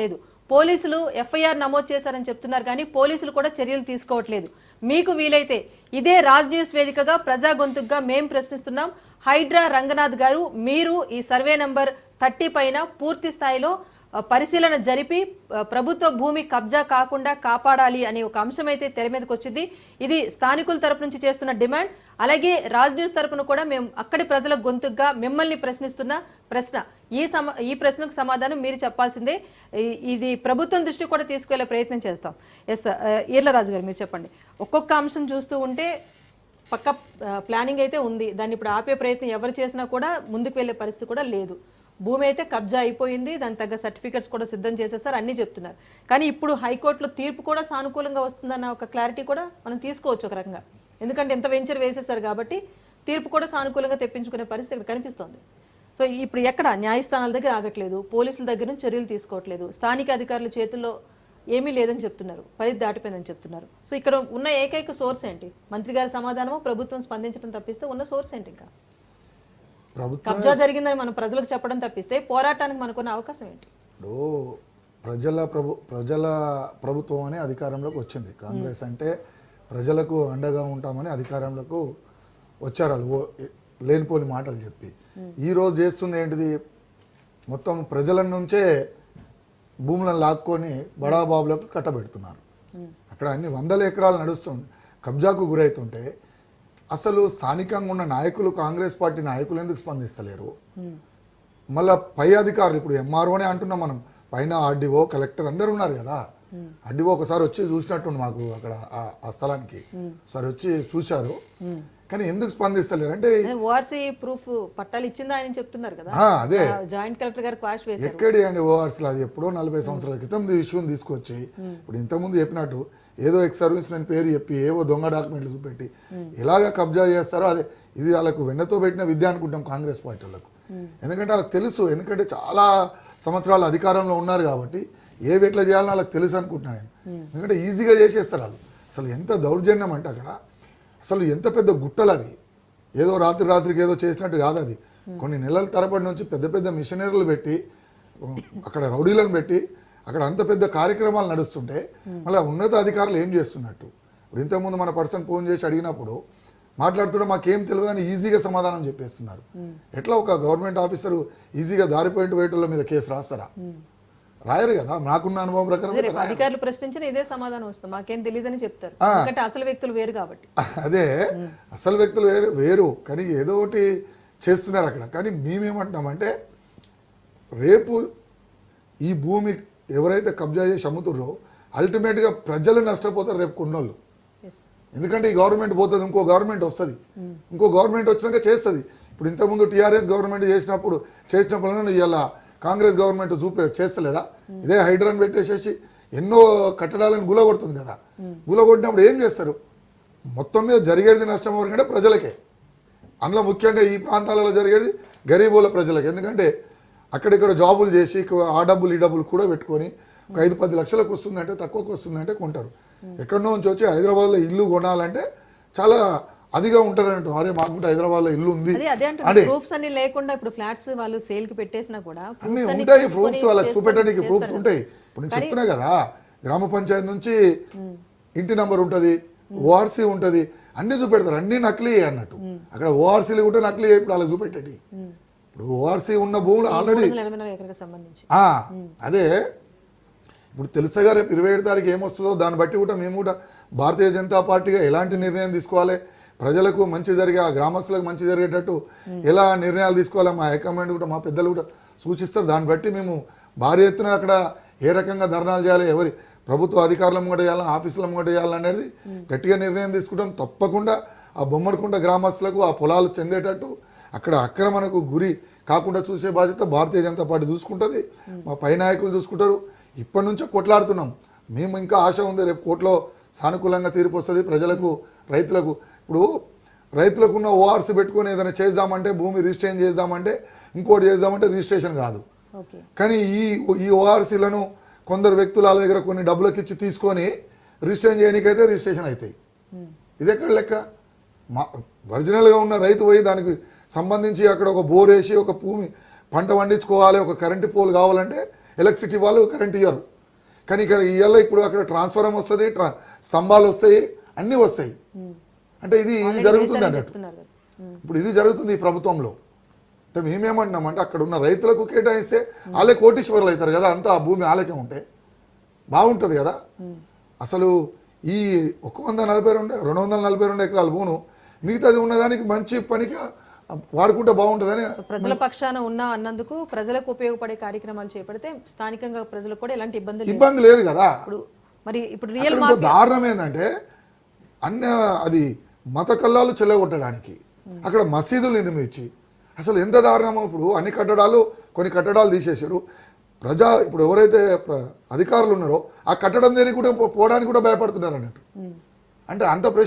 లేదు. పోలీసులు ఎఫ్ఐఆర్ నమోదు చేశారని చెప్తున్నారు కానీ పోలీసులు కూడా చర్యలు తీసుకోవట్లేదు. మీకు వీలైతే ఇదే రాజ్ న్యూస్ వేదికగా ప్రజా గొంతుగా మేం ప్రశ్నిస్తున్నాం. హైడ్రా రంగనాథ్ గారు మీరు ఈ సర్వే నంబర్ థర్టీ పైన పూర్తి స్థాయిలో పరిశీలన జరిపి ప్రభుత్వ భూమి కబ్జా కాకుండా కాపాడాలి అనే ఒక అంశం అయితే తెర మీదకి వచ్చింది. ఇది స్థానికుల తరపు నుంచి చేస్తున్న డిమాండ్. అలాగే రాజ్ న్యూస్ తరపున కూడా మేము అక్కడి ప్రజల గొంతుగా మిమ్మల్ని ప్రశ్నిస్తున్న ప్రశ్న. ఈ సమ ఈ ప్రశ్నకు సమాధానం మీరు చెప్పాల్సిందే. ఇది ప్రభుత్వం దృష్టి కూడా తీసుకువెళ్ళే ప్రయత్నం చేస్తాం. ఎస్ ఈర్లరాజు గారు మీరు చెప్పండి. ఒక్కొక్క అంశం చూస్తూ ఉంటే పక్క ప్లానింగ్ అయితే ఉంది. దాన్ని ఇప్పుడు ఆపే ప్రయత్నం ఎవరు చేసినా కూడా ముందుకు వెళ్ళే పరిస్థితి కూడా లేదు. భూమి అయితే కబ్జా అయిపోయింది దాని తగ్గ సర్టిఫికెట్స్ కూడా సిద్ధం చేసేసారు అన్నీ చెప్తున్నారు. కానీ ఇప్పుడు హైకోర్టులో తీర్పు కూడా సానుకూలంగా వస్తుందన్న ఒక క్లారిటీ కూడా మనం తీసుకోవచ్చు ఒక రకంగా. ఎందుకంటే ఎంత వెంచర్ వేసేసారు కాబట్టి తీర్పు కూడా సానుకూలంగా తెప్పించుకునే పరిస్థితి ఇక్కడ కనిపిస్తోంది. సో ఇప్పుడు ఎక్కడ న్యాయస్థానాల దగ్గర ఆగట్లేదు పోలీసుల దగ్గర నుంచి చర్యలు తీసుకోవట్లేదు స్థానిక అధికారుల చేతుల్లో ఏమీ లేదని చెప్తున్నారు పరిధి దాటిపోయిందని చెప్తున్నారు. సో ఇక్కడ ఉన్న ఏకైక సోర్స్ ఏంటి? మంత్రి గారి సమాధానము ప్రభుత్వం స్పందించడం తప్పిస్తే ఉన్న సోర్స్ ఏంటి ఇంకా? కబ్జా జరిగిందని మనం ప్రజలకు చెప్పడం తప్పిస్తే పోరాటానికి మనకున్న అవకాశం ఏంటి? ఇప్పుడు ప్రజల ప్రభు ప్రజల ప్రభుత్వం అనే అధికారంలోకి వచ్చింది. కాంగ్రెస్ అంటే ప్రజలకు అండగా ఉంటామని అధికారంలోకి వచ్చారు వాళ్ళు. లేనిపోని మాటలు చెప్పి. ఈ రోజు చేస్తుంది ఏంటిది? మొత్తం ప్రజల నుంచే భూములను లాక్కొని బడాబాబులకు కట్టబెడుతున్నారు. అక్కడ అన్ని వందల ఎకరాలు నడుస్తుంది కబ్జాకు గురవుతుంటే అసలు స్థానికంగా ఉన్న నాయకులు కాంగ్రెస్ పార్టీ నాయకులు ఎందుకు స్పందిస్తలేరు? మళ్ళీ పై అధికారులు ఇప్పుడు ఎంఆర్ఓనే అంటున్నాం మనం. పైన ఆర్డీఓ కలెక్టర్ అందరు ఉన్నారు కదా. ఆర్డీఓ ఒకసారి వచ్చి చూసినట్టుండి మాకు అక్కడ ఆ- స్థలానికి. ఒకసారి వచ్చి చూశారు. కానీ ఎందుకు స్పందిస్తలేరు? అంటే ఓఆర్సీ ప్రూఫ్ పట్టాలు ఇచ్చిందా ఆయన చెప్తున్నారు కదా. అదే. జాయింట్ కలెక్టర్ గారు క్వాష్ వేశారు. ఎక్కడి అండి ఓఆర్సీలు? అది ఎప్పుడో నలభై సంవత్సరాల క్రితం విషయం తీసుకొచ్చి ఇప్పుడు ఇంతకుముందు చెప్పినట్టు ఏదో ఎక్స్ సర్వీస్ మెన్ పేరు చెప్పి ఏవో దొంగ డాక్యుమెంట్లు చూపెట్టి ఎలాగ కబ్జా చేస్తారో అదే. ఇది వాళ్ళకు వెన్నతో పెట్టిన విద్య అనుకుంటాం కాంగ్రెస్ పార్టీ వాళ్ళకు. ఎందుకంటే వాళ్ళకి తెలుసు ఎందుకంటే చాలా సంవత్సరాలు అధికారంలో ఉన్నారు కాబట్టి ఏవి ఎట్లా చేయాలని వాళ్ళకి తెలుసు అనుకుంటున్నాను నేను. ఎందుకంటే ఈజీగా చేసేస్తారు వాళ్ళు. అసలు ఎంత దౌర్జన్యం అంటే అక్కడ అసలు ఎంత పెద్ద గుట్టలు అవి. ఏదో రాత్రి రాత్రికి ఏదో చేసినట్టు కాదు అది. కొన్ని నెలల తరబడి నుంచి పెద్ద పెద్ద మిషనరీలు పెట్టి అక్కడ రౌడీలను పెట్టి అక్కడ అంత పెద్ద కార్యక్రమాలు నడుస్తుంటే మళ్ళీ ఉన్నత అధికారులు ఏం చేస్తున్నట్టు? ఇప్పుడు ఇంతకుముందు మన పర్సన్ ఫోన్ చేసి అడిగినప్పుడు మాట్లాడుతుంటే మాకేం తెలియదు అని ఈజీగా సమాధానం చెప్పేస్తున్నారు. ఎట్లా ఒక గవర్నమెంట్ ఆఫీసర్ ఈజీగా దారిపోయిన వేయటంలో మీద కేసు రాస్తారా? రాయరు కదా నాకున్న అనుభవం ప్రకారం అధికారులు ప్రశ్నించిన ఇదే సమాధానం వస్తుంది. మాకేం తెలియదని చెప్తారు. ఎందుకంటే అసలు వ్యక్తులు వేరు కాబట్టి. అదే అసలు వ్యక్తులు వేరు వేరు. కానీ ఏదో ఒకటి చేస్తున్నారు అక్కడ. కానీ మేమేమంటున్నామంటే రేపు ఈ భూమి ఎవరైతే కబ్జా చేసి అమ్ముతుర్రో అల్టిమేట్గా ప్రజలు నష్టపోతారు రేపు కొన్నోళ్ళు. ఎందుకంటే ఈ గవర్నమెంట్ పోతుంది ఇంకో గవర్నమెంట్ వస్తుంది. ఇంకో గవర్నమెంట్ వచ్చినాక చేస్తుంది. ఇప్పుడు ఇంతకుముందు టీఆర్ఎస్ గవర్నమెంట్ చేసినప్పుడు చేసినప్పుడు ఇలా కాంగ్రెస్ గవర్నమెంట్ చూపే చేస్తలేదా? ఇదే హైడ్రాన్ పెట్టేసేసి ఎన్నో కట్టడాలను గులగొడుతుంది కదా. గులగొట్టినప్పుడు ఏం చేస్తారు? మొత్తం మీద జరిగేది నష్టం ఎవరికంటే ప్రజలకే. అందులో ముఖ్యంగా ఈ ప్రాంతాలలో జరిగేది గరీబుల ప్రజలకు. ఎందుకంటే అక్కడిక్కడ జాబులు చేసి ఆ డబ్బులు ఈ డబ్బులు కూడా పెట్టుకొని ఒక ఐదు పది లక్షలకు వస్తుందంటే తక్కువకు వస్తుందంటే కొంటారు. ఎక్కడో నుంచి వచ్చి హైదరాబాద్లో ఇల్లు కొనాలంటే చాలా అదిగా ఉంటారంట అరే మాకు కూడా హైదరాబాద్లో ఇల్లు ఉంది. అదే ప్రూఫ్స్ అన్ని లేకుండా ఇప్పుడు ఫ్లాట్స్ వాళ్ళు సేల్కి పెట్టేసినా కూడా అన్ని ఉంటాయి ప్రూఫ్స్ వాళ్ళకి చూపెట్టడానికి ప్రూఫ్స్. ఉంటాయి. ఇప్పుడు నేను చెప్తున్నా కదా గ్రామ పంచాయతీ నుంచి ఇంటి నంబర్ ఉంటుంది ఓఆర్సీ ఉంటుంది అన్ని చూపెడతారు. అన్ని నకిలీ అన్నట్టు. అక్కడ ఓఆర్సీలు కూడా నకిలీ ఇప్పుడు వాళ్ళకి చూపెట్టేటి. ఇప్పుడు ఓఆర్సీ ఉన్న భూములు ఆల్రెడీ అదే. ఇప్పుడు తెలుసగా రేపు ఇరవై ఏడు తారీఖు ఏమొస్తుందో? దాన్ని బట్టి కూడా మేము కూడా భారతీయ జనతా పార్టీగా ఎలాంటి నిర్ణయం తీసుకోవాలి? ప్రజలకు మంచి జరిగే ఆ గ్రామస్తులకు మంచి జరిగేటట్టు ఎలా నిర్ణయాలు తీసుకోవాలి మా హైకమాండ్ కూడా మా పెద్దలు కూడా సూచిస్తారు. దాన్ని బట్టి మేము భారీ ఎత్తున అక్కడ ఏ రకంగా ధర్నాలు చేయాలి ఎవరి ప్రభుత్వ అధికారుల ముంగట చేయాలి ఆఫీసుల ముంగట చేయాలనేది గట్టిగా నిర్ణయం తీసుకుంటాం. తప్పకుండా ఆ బొమ్మడికుంట గ్రామస్తులకు ఆ పొలాలు చెందేటట్టు అక్కడ అక్రమణకు గురి కాకుండా చూసే బాధ్యత భారతీయ జనతా పార్టీ చూసుకుంటుంది. మా పై నాయకులు చూసుకుంటారు. ఇప్పటి నుంచో కొట్లాడుతున్నాం. మేము ఇంకా ఆశ ఉంది రేపు కోర్టులో సానుకూలంగా తీర్పు వస్తుంది. ప్రజలకు రైతులకు. ఇప్పుడు రైతులకు ఉన్న ఓఆర్సీ పెట్టుకొని ఏదైనా చేద్దామంటే భూమి రిజిస్ట్రేషన్ చేద్దామంటే ఇంకోటి చేద్దామంటే రిజిస్ట్రేషన్ కాదు. కానీ ఈ ఈ ఓఆర్సీలను కొందరు వ్యక్తుల దగ్గర కొన్ని డబ్బులకు ఇచ్చి తీసుకొని రిజిస్ట్రేషన్ చేయడానికైతే రిజిస్ట్రేషన్ అవుతాయి. ఇది ఎక్కడ లెక్క? మా ఒరిజినల్గా ఉన్న రైతు పోయి దానికి సంబంధించి అక్కడ ఒక బోర్ వేసి ఒక భూమి పంట పండించుకోవాలి ఒక కరెంటు పోల్ కావాలంటే ఎలక్ట్రిసిటీ వాళ్ళు కరెంట్ ఇయ్యరు. కానీ ఇక్కడ ఇవాళ ఇప్పుడు అక్కడ ట్రాన్స్ఫారం వస్తుంది ట్రా స్తంభాలు వస్తాయి అన్నీ వస్తాయి. అంటే ఇది ఇది జరుగుతుంది అన్నట్టు. కదా. ఇప్పుడు ఇది జరుగుతుంది ఈ ప్రభుత్వంలో. అంటే మేమేమంటున్నామంటే అక్కడ ఉన్న రైతులకు కేటాయిస్తే వాళ్ళే కోటీశ్వరులు అవుతారు కదా అంతా ఆ భూమి వాళ్ళకే ఉంటే. బాగుంటుంది కదా. అసలు ఈ ఒక వంద నలభై రెండు రెండు వందల నలభై రెండు ఎకరాల భూను మిగతాది ఉన్నదానికి మంచి పనికి వాడుకుంటే బాగుంటుందని ప్రజల పక్షాన ఉన్నా అన్నందుకు ప్రజలకు ఉపయోగపడే కార్యక్రమాలు చేపడితే స్థానికంగా ప్రజలకు కూడా ఎలాంటి ఇబ్బందులు లేవు. ఇబ్బంది లేదు కదా. ఇప్పుడు మరి ఇప్పుడు రియల్ దారుణం ఏంటంటే అన్న అది మత కల్లాలు చెల్లగొట్టడానికి అక్కడ మసీదులు నిర్మించి అసలు ఎంత దారుణమో ఇప్పుడు అన్ని కట్టడాలు కొన్ని కట్టడాలు తీసేశారు. ప్రజా ఇప్పుడు ఎవరైతే అధికారులు ఉన్నారో ఆ కట్టడం దేనికి కూడా పోవడానికి కూడా భయపడుతున్నారు అన్నట్టు. అంటే అంత ప్రెషర్